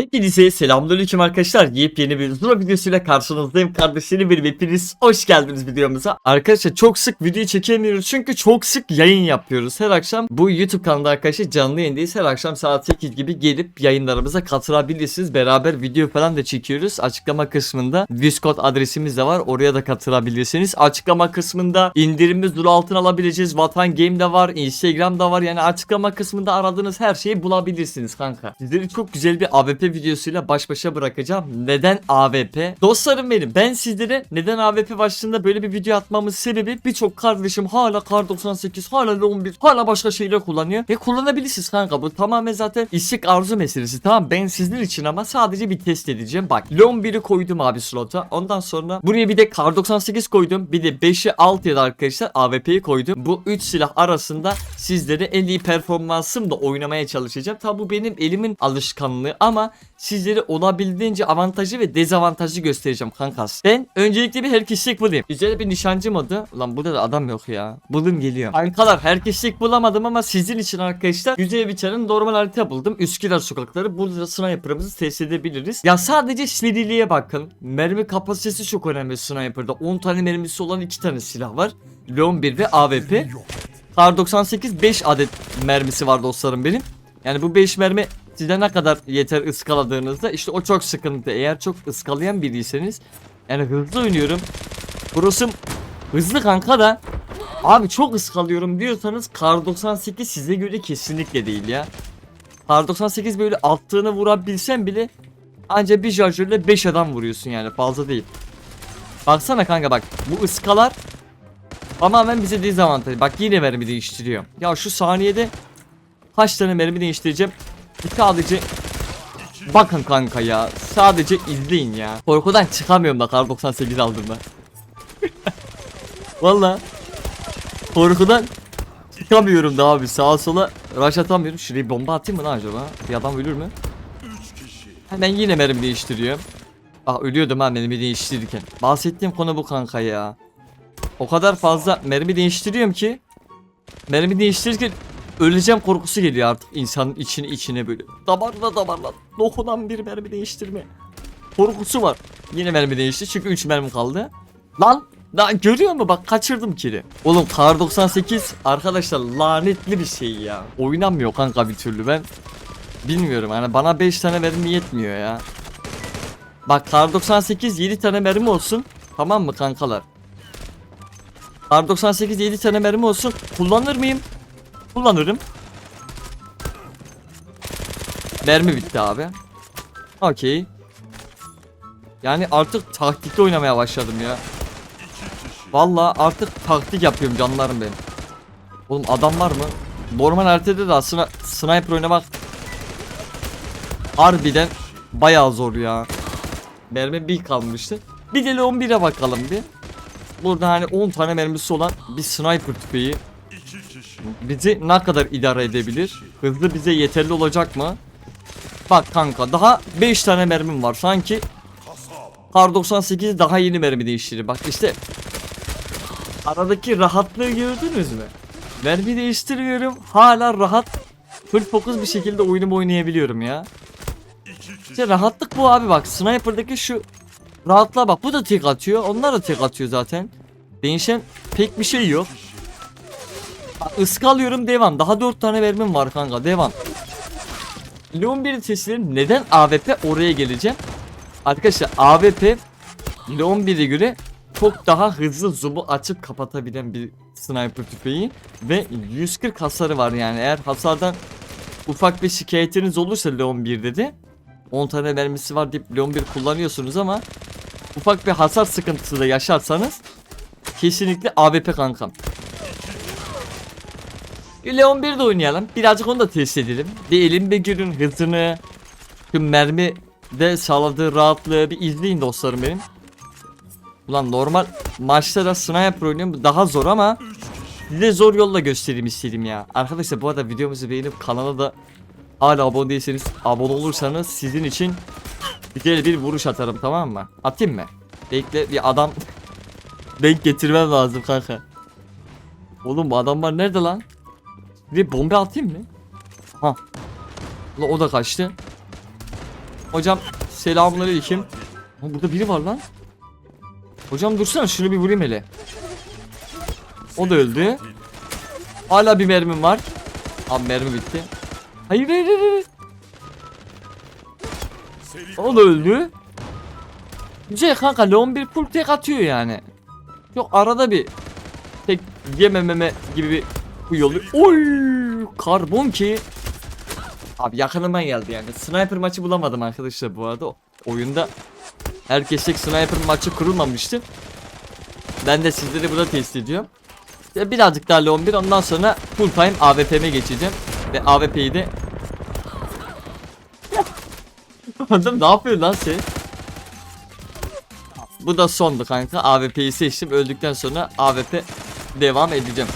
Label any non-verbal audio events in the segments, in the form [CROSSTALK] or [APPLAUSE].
Hepinize selamünaleyküm arkadaşlar. Yepyeni bir Zula videosuyla karşınızdayım. Kardeşlerim benim hepiniz hoş geldiniz videomuza. Arkadaşlar çok sık video çekemiyoruz çünkü çok sık yayın yapıyoruz. Her akşam bu YouTube kanalında arkadaşlar canlı yayındayız. Her akşam saat 8 gibi gelip yayınlarımıza katılabilirsiniz. Beraber video falan da çekiyoruz. Açıklama kısmında Discord adresimiz de var. Oraya da katılabilirsiniz. Açıklama kısmında indirimimiz Zula altın alabileceğiz. Vatan Game de var. Instagram da var. Yani açıklama kısmında aradığınız her şeyi bulabilirsiniz kanka. Sizleri çok güzel bir AWP videosuyla baş başa bırakacağım. Neden AWP? Dostlarım benim. Ben sizlere neden AWP başlığında böyle bir video atmamın sebebi birçok kardeşim hala Kar 98, hala 11, hala başka şeyler kullanıyor. Ve kullanabilirsiniz kanka. Bu tamamen zaten istek arzu meselesi. Tamam ben sizler için ama sadece bir test edeceğim. Bak Leon 1'i koydum abi slota. Ondan sonra buraya bir de Kar 98 koydum. Bir de 5'i 6'ya da arkadaşlar AWP'yi koydum. Bu 3 silah arasında sizlere en iyi performansımla oynamaya çalışacağım. Tabi bu benim elimin alışkanlığı ama sizlere olabildiğince avantajı ve dezavantajı göstereceğim kankas. Ben öncelikle bir herkeslik bulayım. Güzel bir nişancı modu. Ulan burada da adam yok ya. Buldum geliyor. Kankalar herkeslik bulamadım ama sizin için arkadaşlar güzel bir tane normal harita buldum. Üsküdar sokakları. Burada sniper'ımızı test edebiliriz. Ya sadece seriliğe bakın. Mermi kapasitesi çok önemli sniper'da. 10 tane mermisi olan 2 tane silah var. Leon 1 ve AWP. Kar 98 5 adet mermisi var dostlarım benim. Yani bu 5 mermi size ne kadar yeter ıskaladığınızda işte o çok sıkıntı. Eğer çok ıskalayan biriyseniz yani hızlı oynuyorum. Burası hızlı kanka da abi çok ıskalıyorum diyorsanız Kar 98 size göre kesinlikle değil ya. Kar 98 böyle attığını vurabilsen bile ancak bir şarjörle 5 adam vuruyorsun yani fazla değil. Baksana kanka bak bu ıskalar tamamen bize dezavantaj. Bak yine mermi değiştiriyor. Ya şu saniyede kaç tane mermi değiştireceğim? Sadece bakın kanka ya. Sadece izleyin ya. Korkudan çıkamıyorum da kar 98 aldığımda. Valla. Korkudan çıkamıyorum da abi sağa sola rush atamıyorum. Şuraya bomba atayım mı lan acaba? Bir adam ölür mü? Hemen yine mermi değiştiriyor. Ah ölüyordum ha mermi değiştirirken. Bahsettiğim konu bu kanka ya. O kadar fazla mermi değiştiriyorum ki mermi değiştirirken öleceğim korkusu geliyor artık insanın içine içine böyle. Damarla damarla dokunan bir mermi değiştirme. Korkusu var. Yine mermi değişti çünkü 3 mermi kaldı. Lan Lan görüyor musun bak kaçırdım kili. Oğlum Kar 98 arkadaşlar lanetli bir şey ya. Oynanmıyor kanka bir türlü ben. Bilmiyorum hani bana 5 tane mermi yetmiyor ya. Bak Kar 98 7 tane mermi olsun. Tamam mı kankalar? Kar 98 7 tane mermi olsun. Kullanır mıyım? Kullanırım. Mermi bitti abi. Okey. Yani artık taktikli oynamaya başladım ya. Valla artık taktik yapıyorum canlarım benim. Oğlum adam var mı? Normal haritada da aslında sniper oynamak harbiden bayağı zor ya. Mermi bir kalmıştı. Bir de 11'e bakalım bir. Burada hani 10 tane mermisi olan bir sniper tüfeği bizi ne kadar idare edebilir? Hızlı bize yeterli olacak mı? Bak kanka daha 5 tane mermim var. Sanki Kar 98 daha yeni mermi değiştirir. Bak işte aradaki rahatlığı gördünüz mü? Mermi değiştiriyorum. Hala rahat full fokus bir şekilde oyunumu oynayabiliyorum ya. İşte rahatlık bu abi bak. Sniper'daki şu rahatlığa bak. Bu da tek atıyor. Onlar da tek atıyor zaten. Değişen pek bir şey yok. Bak ıskalıyorum devam. Daha 4 tane mermim var kanka devam. Leon 1 testleri neden AWP oraya geleceğim. Arkadaşlar AWP Leon 1'e göre çok daha hızlı zoom'u açıp kapatabilen bir sniper tüfeği ve 140 hasarı var yani eğer hasardan ufak bir şikayetiniz olursa Leon 1'de de 10 tane mermisi var deyip Leon 1 kullanıyorsunuz ama ufak bir hasar sıkıntısı da yaşarsanız kesinlikle AWP kankam. Leon 1 de oynayalım. Birazcık onu da test edelim. Bir elim bir günün hızını, tüm mermi de sağladığı rahatlığı bir izleyin dostlarım benim. Ulan normal maçta da sniper oynuyorum daha zor ama size zor yolla göstereyim istedim ya. Arkadaşlar bu arada videomuzu beğenip kanala da hala abone değilseniz abone olursanız sizin için güzel bir vuruş atarım tamam mı? Atayım mı? Bekle bir adam [LAUGHS] denk getirmem lazım kanka. Oğlum bu adamlar nerede lan? Bir bomba atayım mı? Ha. Ulan o da kaçtı. Hocam selamünaleyküm. Ama burada biri var lan. Hocam dursana şunu bir vurayım hele. O da öldü. Hala bir mermim var. Abi mermi bitti. Hayır hayır hayır. O da öldü. Güzel kanka Leon bir full tek atıyor yani. Yok arada bir tek yemememe gibi bir bu yolu. Oy karbon ki. Abi yakınıma geldi yani. Sniper maçı bulamadım arkadaşlar bu arada. Oyunda herkeslik sniper maçı kurulmamıştı. Ben de sizleri burada test ediyorum. Ya birazcık daha Leon 1 ondan sonra full time AWP'me geçeceğim. Ve AWP'yi de [LAUGHS] Adam ne yapıyor lan sen? Bu da sondu kanka. AWP'yi seçtim. Öldükten sonra AWP devam edeceğim.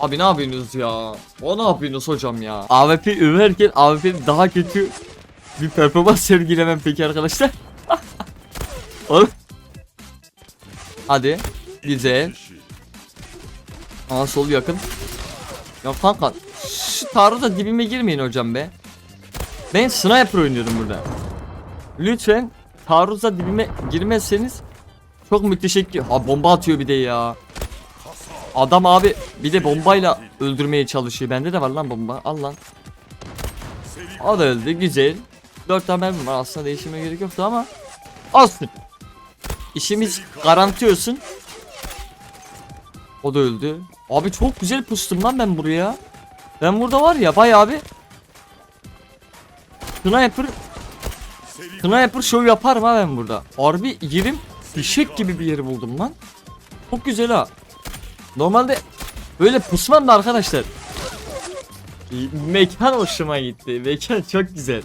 Abi ne yapıyorsunuz ya? O ne yapıyorsunuz hocam ya? AWP överken AWP daha kötü bir performans sergilemem peki arkadaşlar. [LAUGHS] Oğlum. Hadi. Güzel. Aa sol yakın. Ya kanka şu tarıda dibime girmeyin hocam be. Ben sniper oynuyorum burada. Lütfen taarruza dibime girmezseniz çok müteşekkir. Ha bomba atıyor bir de ya. Adam abi bir de bombayla öldürmeye çalışıyor. Bende de var lan bomba. Al lan. O da öldü. Güzel. 4 tane mermim var. Aslında değişime gerek yoktu ama olsun. İşimiz garanti olsun. O da öldü. Abi çok güzel pustum lan ben buraya. Ben burada var ya bayağı bir Sniper Sniper show yaparım ha ben burada. Harbi yerim fişek gibi bir yeri buldum lan. Çok güzel ha. Normalde böyle pusmam da arkadaşlar. Mekan hoşuma gitti. Mekan çok güzel.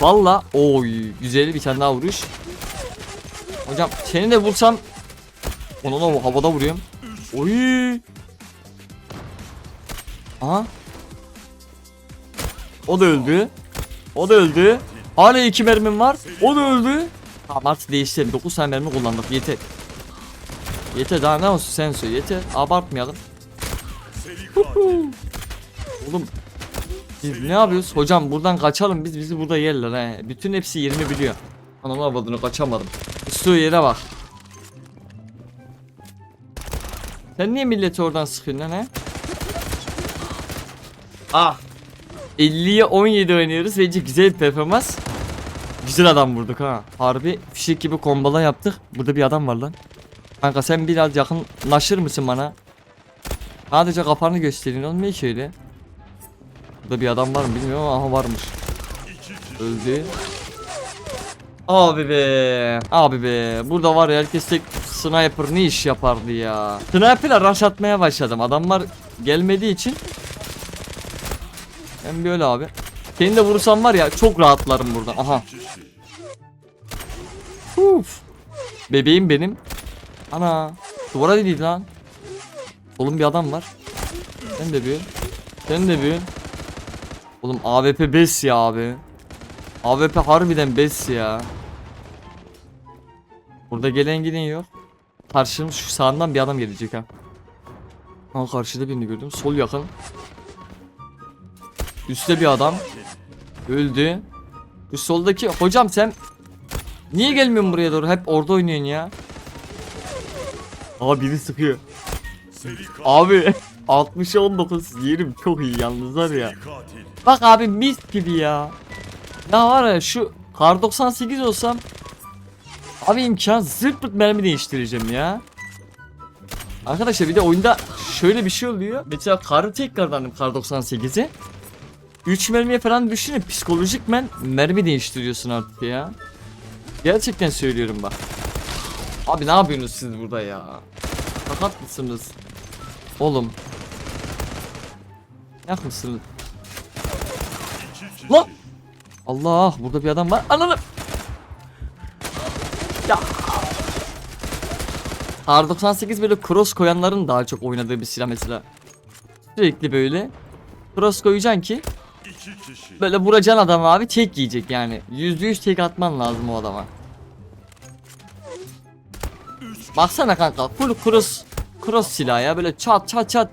Valla oy güzel bir tane daha vuruş. Hocam seni de vursam onu da havada vuruyorum. Oy. Aha. O da öldü. O da öldü. Hala iki mermim var. O da öldü. Tamam artık değiştirelim. 9 tane mermi kullandık. Yeter. Yeter daha ne olsun sen söyle. Yeter. Abartmayalım. Oğlum. Biz ne yapıyoruz? Hocam buradan kaçalım biz bizi burada yerler he. Bütün hepsi yerini biliyor. Ananı avradını kaçamadım. Üstü yere bak. Sen niye milleti oradan sıkıyorsun lan he? Ah. 50'ye 17 oynuyoruz. Bence güzel bir performans. Güzel adam vurduk ha. Harbi fişek gibi kombala yaptık. Burada bir adam var lan. Kanka sen biraz yakınlaşır mısın bana? Sadece kafanı gösterin olmuyor ki öyle. Burada bir adam var mı bilmiyorum ama varmış. Öldü. Abi be. Abi be. Burada var ya herkes tek sniper ne iş yapardı ya. Sniper'la rush atmaya başladım. Adamlar gelmediği için ben böyle abi. Seni de vursam var ya çok rahatlarım burada. Aha. Uf. Bebeğim benim. Ana. Duvara değil lan. Oğlum bir adam var. Sen de büyün. Sen de büyün. Oğlum AWP bes ya abi. AWP harbiden bes ya. Burada gelen giden yok. Karşım şu sağından bir adam gelecek ha. Ha karşıda birini gördüm. Sol yakın. Üstte bir adam. Öldü. Bu soldaki hocam sen niye gelmiyorsun buraya doğru? Hep orada oynuyorsun ya. Aa biri sıkıyor. Abi [LAUGHS] 60'a 19 yerim çok iyi yalnız var ya. Bak abi mis gibi ya. Ya var ya şu kar 98 olsam Abi imkan zırt pırt mermi değiştireceğim ya. Arkadaşlar bir de oyunda şöyle bir şey oluyor. Mesela karı tekrardan kar 98'e 3 mermiye falan düşünün psikolojik men mermi değiştiriyorsun artık ya. Gerçekten söylüyorum bak. Abi ne yapıyorsunuz siz burada ya? Fakat mısınız? Oğlum. Yak mısınız? Lan! Allah burada bir adam var. Ananı! Ya! R98 böyle cross koyanların daha çok oynadığı bir silah mesela. Sürekli böyle cross koyacaksın ki Böyle vuracaksın adam abi tek yiyecek yani. Yüzde yüz tek atman lazım o adama. Baksana kanka full cross cross silah ya böyle çat çat çat.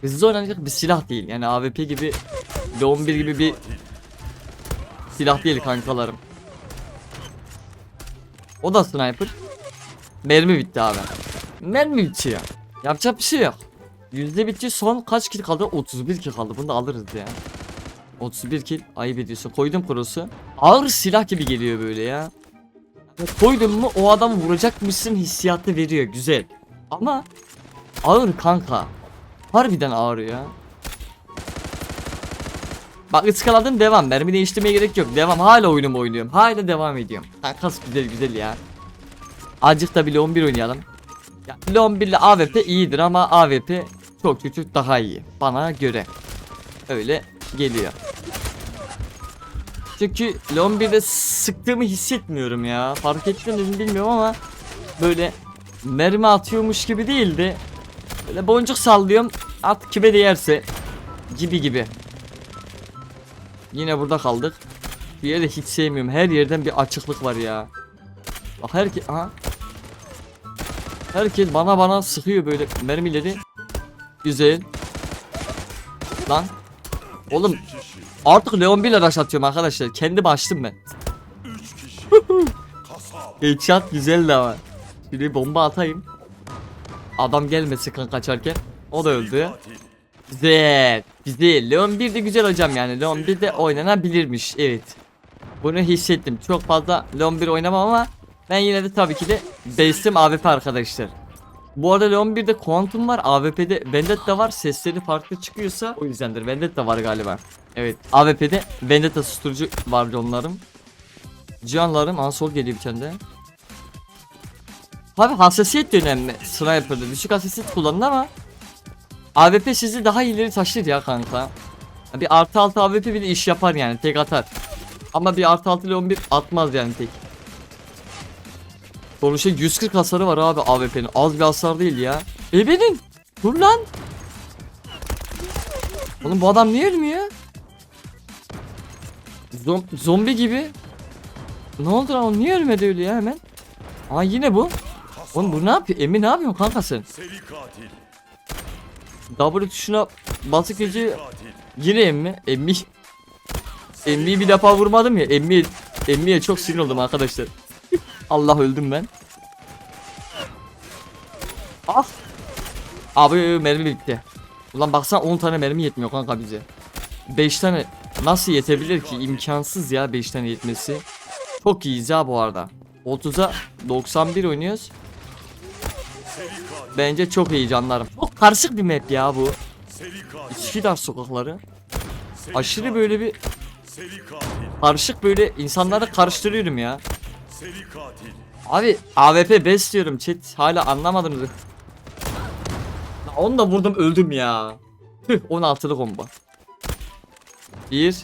Hızlı oynanacak bir silah değil yani AWP gibi Leon 1 gibi bir Silah değil kankalarım. O da sniper. Mermi bitti abi. Mermi bitiyor. Yapacak bir şey yok. Yüzde bitti son kaç kill kaldı? 31 kill kaldı. Bunu da alırız ya. 31 kill ayıp ediyorsun. Koydum kurusu. Ağır silah gibi geliyor böyle ya. Ya Koydun mu o adamı vuracakmışsın hissiyatı veriyor. Güzel. Ama ağır kanka. Harbiden ağır ya. Bak ıskaladın devam. Mermi değiştirmeye gerek yok. Devam. Hala oyunumu oynuyorum. Hala devam ediyorum. Kankas güzel güzel ya. Azıcık da bile 11 oynayalım. Ya, bile 11 ile AWP iyidir ama AWP çok çok daha iyi. Bana göre. Öyle geliyor. Çünkü 1'de sıktığımı hissetmiyorum ya. Fark ettim mi bilmiyorum ama böyle mermi atıyormuş gibi değildi. Böyle boncuk sallıyorum. At kime değerse gibi gibi. Yine burada kaldık. Bir yeri hiç sevmiyorum. Her yerden bir açıklık var ya. Bak herkes aha. Herkes bana bana sıkıyor böyle mermileri. Güzel. Lan. Oğlum artık Leon 1 ile rush atıyorum arkadaşlar. Kendim açtım ben. [LAUGHS] Headshot güzeldi ama. Şimdi bomba atayım. Adam gelmesin kan kaçarken. O da öldü. Güzel. Güzel. Leon 1 de güzel hocam yani. Leon 1 de oynanabilirmiş. Evet. Bunu hissettim. Çok fazla Leon 1 oynamam ama ben yine de tabii ki de base'im AWP arkadaşlar. Bu arada Leon 1'de Quantum var. AWP'de Vendetta var. Sesleri farklı çıkıyorsa o yüzdendir. Vendetta var galiba. Evet. AWP'de Vendetta susturucu var onların. Cihanlarım. Aa sol geliyor bir tane de. Abi hassasiyet de önemli. Sniper'da düşük hassasiyet kullanın ama AWP sizi daha ileri taşır ya kanka. Bir artı altı AWP bile iş yapar yani tek atar. Ama bir artı altı ile 11 atmaz yani tek. Sonuçta 140 hasarı var abi AWP'nin. Az bir hasar değil ya. E benim. Dur lan. Oğlum bu adam niye ölmüyor? Zom zombi gibi. Ne oldu lan o niye ölmedi öyle ya hemen? Aa yine bu. Oğlum bu ne yapıyor? Emi ne yapıyorsun kanka sen? W tuşuna basık gece yine emmi. Emmi. Emmi'yi bir defa vurmadım ya. Emmi Emmi'ye çok sinir oldum arkadaşlar. Allah öldüm ben. Ah. Abi mermi bitti. Ulan baksana 10 tane mermi yetmiyor kanka bize. 5 tane nasıl yetebilir ki? İmkansız ya 5 tane yetmesi. Çok iyiyiz ya bu arada. 30'a 91 oynuyoruz. Bence çok iyi canlarım. Çok karışık bir map ya bu. Üsküdar sokakları. Aşırı böyle bir karışık böyle insanları karıştırıyorum ya. Seri katil. Abi AWP best diyorum chat hala anlamadınız. Onu da vurdum öldüm ya. Tüh 16'lı combo. Bir.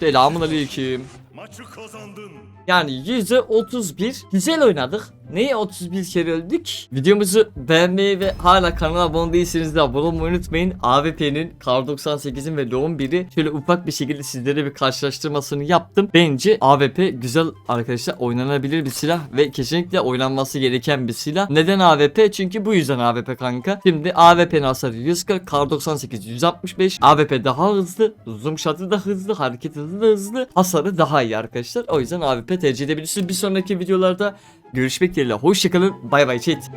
Selamun aleyküm. Maçı kazandın. Yani %31 güzel oynadık. Neye 31 kere öldük? Videomuzu beğenmeyi ve hala kanala abone değilseniz de abone olmayı unutmayın. AWP'nin Kar 98'in ve Leon 1'i şöyle ufak bir şekilde sizlere bir karşılaştırmasını yaptım. Bence AWP güzel arkadaşlar oynanabilir bir silah ve kesinlikle oynanması gereken bir silah. Neden AWP? Çünkü bu yüzden AWP kanka. Şimdi AWP'nin hasarı 140, Kar 98 165. AWP daha hızlı, zoom shot'ı da hızlı, hareket hızı da hızlı, hasarı daha iyi arkadaşlar. O yüzden AWP tercih edebilirsiniz. Bir sonraki videolarda Görüşmek dileğiyle. Hoşçakalın. Bay bay chat.